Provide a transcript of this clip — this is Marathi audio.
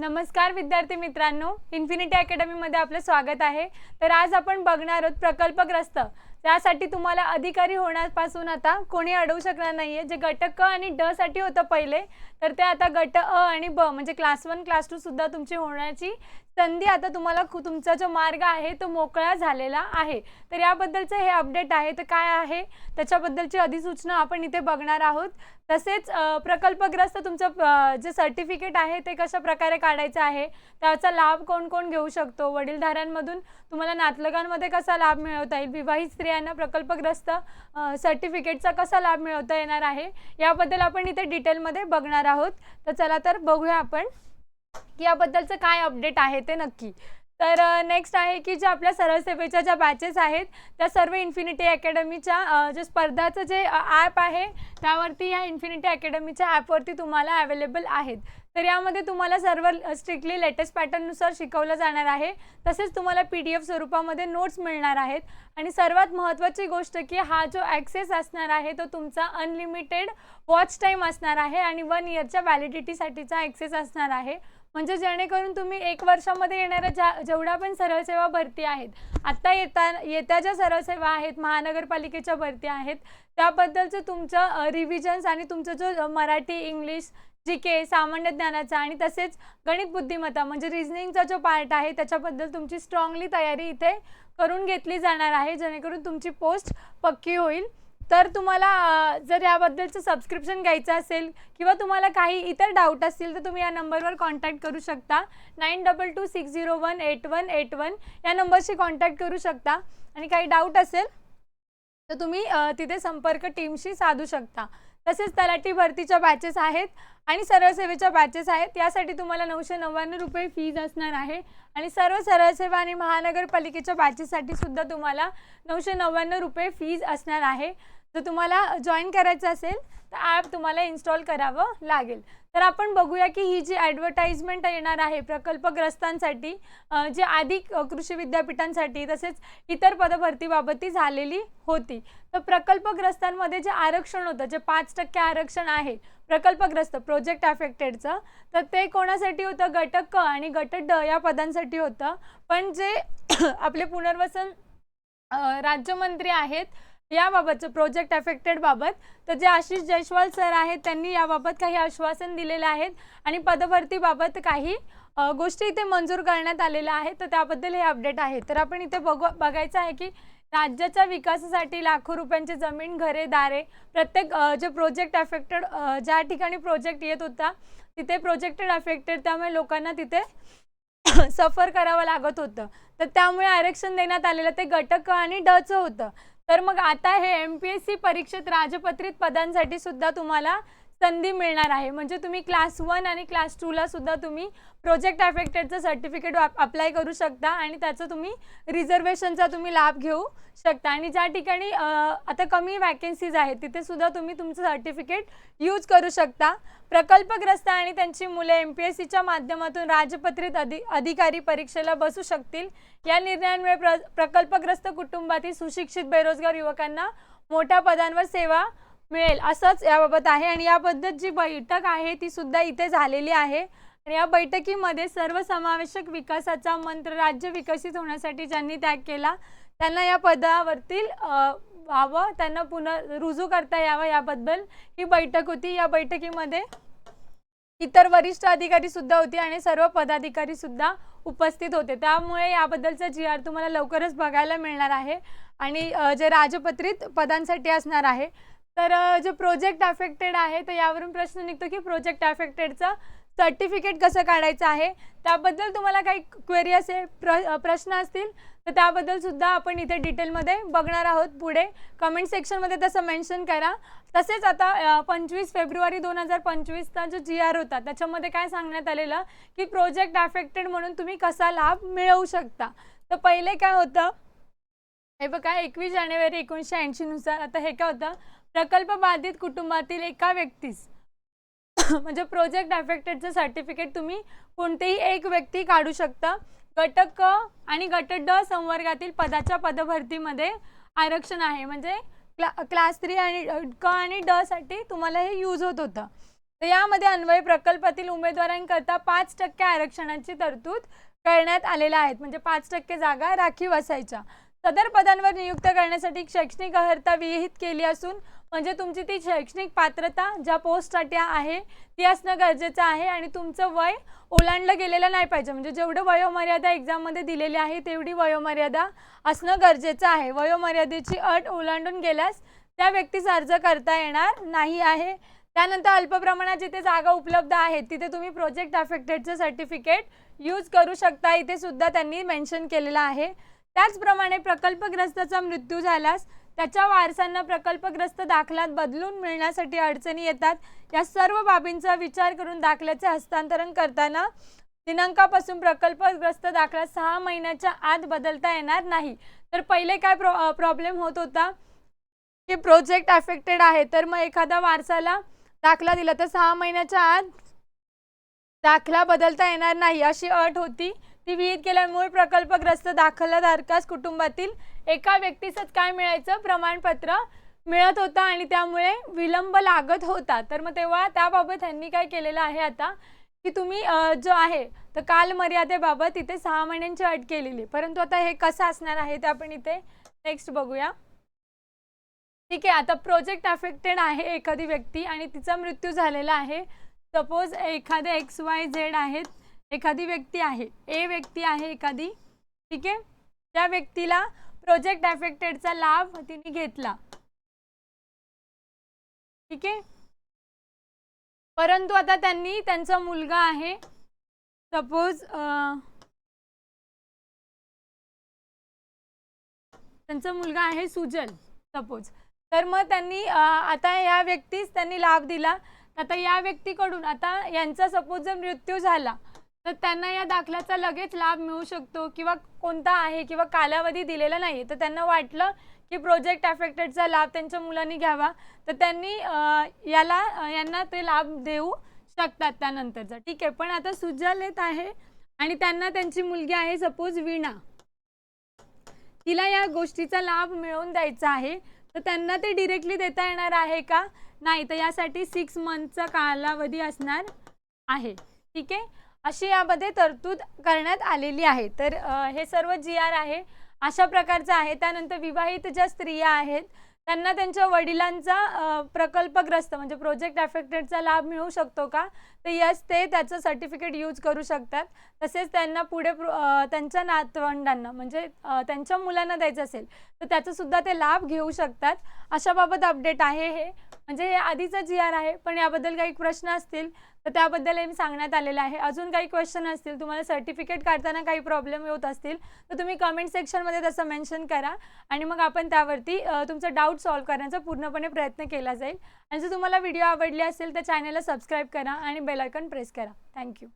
नमस्कार विद्यार्थी मित्रांनो इन्फिनिटी अकॅडमीमध्ये आपलं स्वागत आहे. तर आज आपण बघणार आहोत प्रकल्पग्रस्त त्यासाठी तुम्हाला अधिकारी होण्यापासून आता कोणी अडवू शकणार नाहीये. जे गट क आणि ड साठी होतं पहिले तर ते आता गट अ आणि ब म्हणजे क्लास वन क्लास टू सुद्धा तुमची होण्याची संधी आता तुम्हाला तुमचा जो मार्ग आहे तो मोकळा झालेला आहे. तर याबद्दलचं हे अपडेट आहे. तर काय आहे? त्याच्याबद्दलची अधिसूचना आपण इथे बघणार आहोत. तसेच प्रकल्पग्रस्त तुमचं जे सर्टिफिकेट आहे ते कशा प्रकारे काढायचं आहे? त्याचा लाभ कोण कोण घेऊ शकतो? वडीलधाऱ्यांमधून तुम्हाला नातलगांमध्ये कसा लाभ मिळवता येईल? विवाहित यांना प्रकल्पग्रस्त सर्टिफिकेटचा कसा लाभ मिळवता येणार आहे याबद्दल आपण इथे डिटेलमध्ये बघणार आहोत. तर चला तर बघूया आपण याबद्दलचं काय अपडेट आहे ते नक्की. तर नेक्स्ट आहे की जे आपल्या सरळसेवेच्या ज्या बॅचेस आहेत त्या सर्व इन्फिनिटी अकॅडमीच्या जे स्पर्धाचं जे ॲप आहे त्यावरती या इन्फिनिटी अकॅडमीच्या ॲपवरती तुम्हाला अवेलेबल आहेत. तर यामध्ये तुम्हाला सर्व स्ट्रिक्टली लेटेस्ट पॅटर्ननुसार शिकवलं जाणार आहे. तसेच तुम्हाला पी डी एफ स्वरूपामध्ये नोट्स मिळणार आहेत. आणि सर्वात महत्त्वाची गोष्ट की हा जो ॲक्सेस असणार आहे तो तुमचा अनलिमिटेड वॉच टाईम असणार आहे आणि वन इयरच्या व्हॅलिडिटीसाठीचा ॲक्सेस असणार आहे. म्हणजे जेणेकरून तुम्ही एक वर्षामध्ये येणाऱ्या ज्या जेवढ्या पण सरळ सेवा भरती आहेत आत्ता येता येत्या ज्या सरळ सेवा आहेत महानगरपालिकेच्या भरती आहेत त्याबद्दलचं तुमचं रिव्हिजन्स आणि तुमचं जो मराठी इंग्लिश जी के सामान्य ज्ञानाचा आणि तसेच गणित बुद्धिमत्ता म्हणजे रिझनिंगचा जो पार्ट आहे त्याच्याबद्दल तुमची स्ट्रॉंगली तयारी इथे करून घेतली जाणार आहे जेणेकरून तुमची पोस्ट पक्की होईल. तर तुम्हाला जर याबद्दलचं सबस्क्रिप्शन घ्यायचं असेल किंवा तुम्हाला काही इतर डाऊट असतील तर तुम्ही या नंबरवर कॉन्टॅक्ट करू शकता. Nine double two six zero one eight one eight one या नंबरशी कॉन्टॅक्ट करू शकता. आणि काही डाऊट असेल तर तुम्ही तिथे संपर्क टीमशी साधू शकता. तसेच तलाठी भरतीच्या बॅचेस आहेत आणि सरळ सेवेच्या बॅचेस आहेत. यासाठी तुम्हाला नऊशे नव्याण्णव रुपये फीज असणार आहे. आणि सर्व सरळ सेवा आणि महानगरपालिकेच्या बॅचेससाठी सुद्धा तुम्हाला नऊशे नव्याण्णव रुपये फीज असणार आहे. जर तुम्हाला जॉईन करायचं असेल तर ॲप तुम्हाला इन्स्टॉल करावं लागेल. तर आपण बघूया की ही जी ॲडव्हर्टाईजमेंट येणार आहे प्रकल्पग्रस्तांसाठी जे आधी कृषी विद्यापीठांसाठी तसेच इतर पदभरतीबाबत ती झालेली होती. तर प्रकल्पग्रस्तांमध्ये जे आरक्षण होतं जे पाच टक्के आरक्षण आहे प्रकल्पग्रस्त प्रोजेक्ट अफेक्टेडचं तर ते कोणासाठी होतं? गटक क आणि गट ड या पदांसाठी होतं. पण जे आपले पुनर्वसन राज्यमंत्री आहेत याबाबतचं प्रोजेक्ट अफेक्टेड बाबत. तर जे आशिष जयस्वाल सर आहेत त्यांनी याबाबत काही आश्वासन दिलेले आहेत आणि पदभरतीबाबत काही गोष्टी इथे मंजूर करण्यात आलेल्या आहेत. तर त्याबद्दल हे अपडेट आहे. तर आपण इथे बघू बघायचं आहे की राज्याच्या विकासासाठी लाखो रुपयांची जमीन घरे दारे प्रत्येक जे प्रोजेक्ट अफेक्टेड ज्या ठिकाणी प्रोजेक्ट येत होता तिथे प्रोजेक्टेड अफेक्टेड त्यामुळे लोकांना तिथे सफर करावं लागत होतं. तर त्यामुळे आरक्षण देण्यात आलेलं ते गटक आणि डचं होतं. तर मग आता हे एम पी एस सी परीक्षेत राजपत्रित पदांसाठी सुद्धा तुम्हाला संधी मिळणार आहे. म्हणजे तुम्ही क्लास वन आणि क्लास टूला सुद्धा तुम्ही प्रोजेक्ट अफेक्टेडचं सर्टिफिकेट अप्लाय करू शकता आणि त्याचं तुम्ही रिझर्वेशनचा तुम्ही लाभ घेऊ शकता. आणि ज्या ठिकाणी आता कमी वॅकेन्सीज आहेत तिथे सुद्धा तुम्ही तुमचं सर्टिफिकेट यूज करू शकता. प्रकल्पग्रस्त आणि त्यांची मुले एम पी एस सीच्या माध्यमातून राजपत्रित अधि अधिकारी परीक्षेला बसू शकतील. या निर्णयांमुळे प्र प्रकल्पग्रस्त कुटुंबातील सुशिक्षित बेरोजगार युवकांना मोठ्या पदांवर सेवा मिळेल. असंच याबाबत आहे आणि याबद्दल जी बैठक आहे ती सुद्धा इथे झालेली आहे. आणि या बैठकीमध्ये सर्वसमावेशक विकासाचा मंत्र राज्य विकसित होण्यासाठी ज्यांनी त्याग केला त्यांना या पदावरतील व्हावं त्यांना पुन्हा रुजू करता यावं याबद्दल ही बैठक होती. या बैठकीमध्ये इतर वरिष्ठ अधिकारी सुद्धा होते आणि सर्व पदाधिकारी सुद्धा उपस्थित होते. त्यामुळे याबद्दलचा जी आर तुम्हाला लवकरच बघायला मिळणार आहे. आणि जे राजपत्रित पदांसाठी असणार आहे तर जो जे प्रोजेक्ट अफेक्टेड आहे तर यावरून प्रश्न निघतो की प्रोजेक्ट अफेक्टेडचं सर्टिफिकेट कसं काढायचं आहे? त्याबद्दल तुम्हाला काही क्वेरी असे प्र प्रश्न असतील तर त्याबद्दल सुद्धा आपण इथे डिटेलमध्ये बघणार आहोत पुढे. कमेंट सेक्शनमध्ये तसं मेन्शन करा. तसेच आता पंचवीस फेब्रुवारी दोन हजार पंचवीसचा जो जी आर होता त्याच्यामध्ये काय सांगण्यात आलेलं? की प्रोजेक्ट अफेक्टेड म्हणून तुम्ही कसा लाभ मिळवू शकता? तर पहिले काय होतं? हे बघा एकवीस जानेवारी एकोणीसशे ऐंशीनुसार आता हे काय होतं? प्रकल्प बाधित कुटुंबातील एका व्यक्तीस. म्हणजे प्रोजेक्ट अफेक्टेडचं सर्टिफिकेट तुम्ही कोणतेही एक व्यक्ती काढू शकता. गट क आणि गट ड संवर्गातील पदाच्या पदभरतीमध्ये आरक्षण आहे. म्हणजे क्ला क्लास थ्री आणि क आणि ड साठी तुम्हाला हे यूज होत होतं. तर यामध्ये अन्वय प्रकल्पातील उमेदवारांकरता पाच टक्के आरक्षणाची तरतूद करण्यात आलेल्या आहेत म्हणजे पाच टक्के जागा राखीव असायच्या. सदर पदांवर नियुक्त करण्यासाठी शैक्षणिक अर्हता विहित केली असून म्हणजे तुमची ती शैक्षणिक पात्रता ज्या पोस्टसाठी आहे ती असणं गरजेचं आहे आणि तुमचं वय ओलांडलं गेलेलं नाही पाहिजे. म्हणजे जेवढं वयोमर्यादा एक्झाममध्ये दिलेली आहे तेवढी वयोमर्यादा असणं गरजेचं आहे. वयोमर्यादेची अट ओलांडून गेल्यास त्या व्यक्तीस अर्ज करता येणार नाही आहे. त्यानंतर अल्प प्रमाणात जिथे जागा उपलब्ध आहेत तिथे तुम्ही प्रोजेक्ट अफेक्टेडचं सर्टिफिकेट यूज करू शकता. इथे सुद्धा त्यांनी मेन्शन केलेलं आहे. त्याचप्रमाणे प्रकल्पग्रस्ताचा मृत्यू झाल्यास त्याच्या वारसांना प्रकल्पग्रस्त दाखलात बदलून मिळण्यासाठी अडचणी येतात. या सर्व बाबींचा विचार करून दाखल्याचे हस्तांतरण करताना दिनांकापासून प्रकल्पग्रस्त दाखला सहा महिन्याच्या आत बदलता येणार नाही. तर पहिले काय प्रॉ प्रॉब्लेम होत होता? की प्रोजेक्ट अफेक्टेड आहे तर मग एखादा वारसाला दाखला दिला तर सहा महिन्याच्या आत दाखला बदलता येणार नाही अशी अट होती. ती विहित केल्यामुळे प्रकल्पग्रस्त दाखलाधारकास कुटुंबातील एका व्यक्तीचंच काय मिळायचं? प्रमाणपत्र मिळत होता आणि त्यामुळे विलंब लागत होता. तर मग तेव्हा त्याबाबत त्यांनी काय केलेलं आहे आता? की तुम्ही जो आहे तर कालमर्यादेबाबत इथे सहा महिन्यांची अट केलेली. परंतु आता हे कसं असणार आहे ते आपण इथे नेक्स्ट बघूया. ठीक आहे आता प्रोजेक्ट अफेक्टेड आहे एखादी व्यक्ती आणि तिचा मृत्यू झालेला आहे. सपोज एखादे एक्स वाय झेड आहेत. एखादी व्यक्ती आहे ए व्यक्ती आहे एखादी ठीक आहे? त्या व्यक्तीला प्रोजेक्ट अफेक्टेडचा लाभ तिने घेतला. ठीक आहे? परंतु आता त्यांनी त्यांचा मुलगा आहे. सपोज त्यांचा मुलगा आहे सुजल सपोज तर मग त्यांनी आता या व्यक्तीस त्यांनी लाभ दिला. आता या व्यक्तीकडून आता यांचा सपोज जर मृत्यू झाला तर त्यांना या दाखल्याचा लगेच लाभ मिळू शकतो किंवा कोणता आहे किंवा कालावधी दिलेला नाही. तर त्यांना वाटलं की प्रोजेक्ट अफेक्टेडचा लाभ त्यांच्या मुलांनी घ्यावा. तर त्यांनी याला यांना ते लाभ देऊ शकतात त्यानंतरचा. ठीक आहे पण आता सुजल येत आहे आणि त्यांना त्यांची मुलगी आहे सपोज वीणा. तिला या गोष्टीचा लाभ मिळवून द्यायचा आहे. तर त्यांना ते डिरेक्टली देता येणार आहे का? नाही तर यासाठी सिक्स मंथचा कालावधी असणार आहे. ठीक आहे? अशी यामध्ये तरतूद करण्यात आलेली आहे. तर हे सर्व जी आर आहे अशा प्रकारचं आहे. त्यानंतर विवाहित ज्या स्त्रिया आहेत त्यांना त्यांच्या वडिलांचा प्रकल्पग्रस्त म्हणजे प्रोजेक्ट अफेक्टेडचा लाभ मिळू शकतो का? तर यस ते त्याचं सर्टिफिकेट यूज करू शकतात. तसेच त्यांना पुढे त्यांच्या नातवंडांना म्हणजे त्यांच्या मुलांना द्यायचं असेल तर त्याचासुद्धा ते लाभ घेऊ शकतात. अशाबाबत अपडेट आहे हे. म्हणजे हे आधीचं जी आर आहे पण याबद्दल काही प्रश्न असतील तर त्याबद्दल सांगण्यात आलेलं आहे. अजून काही क्वेश्चन असतील तुम्हाला सर्टिफिकेट काढताना काही प्रॉब्लेम होत असतील तर तुम्ही कमेंट सेक्शनमध्ये तसं मेन्शन करा. आणि मग आपण त्यावरती तुमचा डाऊट सॉल्व्ह करण्याचा पूर्णपणे प्रयत्न केला जाईल. आणि जर तुम्हाला व्हिडिओ आवडली असेल तर चॅनलला सबस्क्राईब करा आणि बेलायकन प्रेस करा. थँक्यू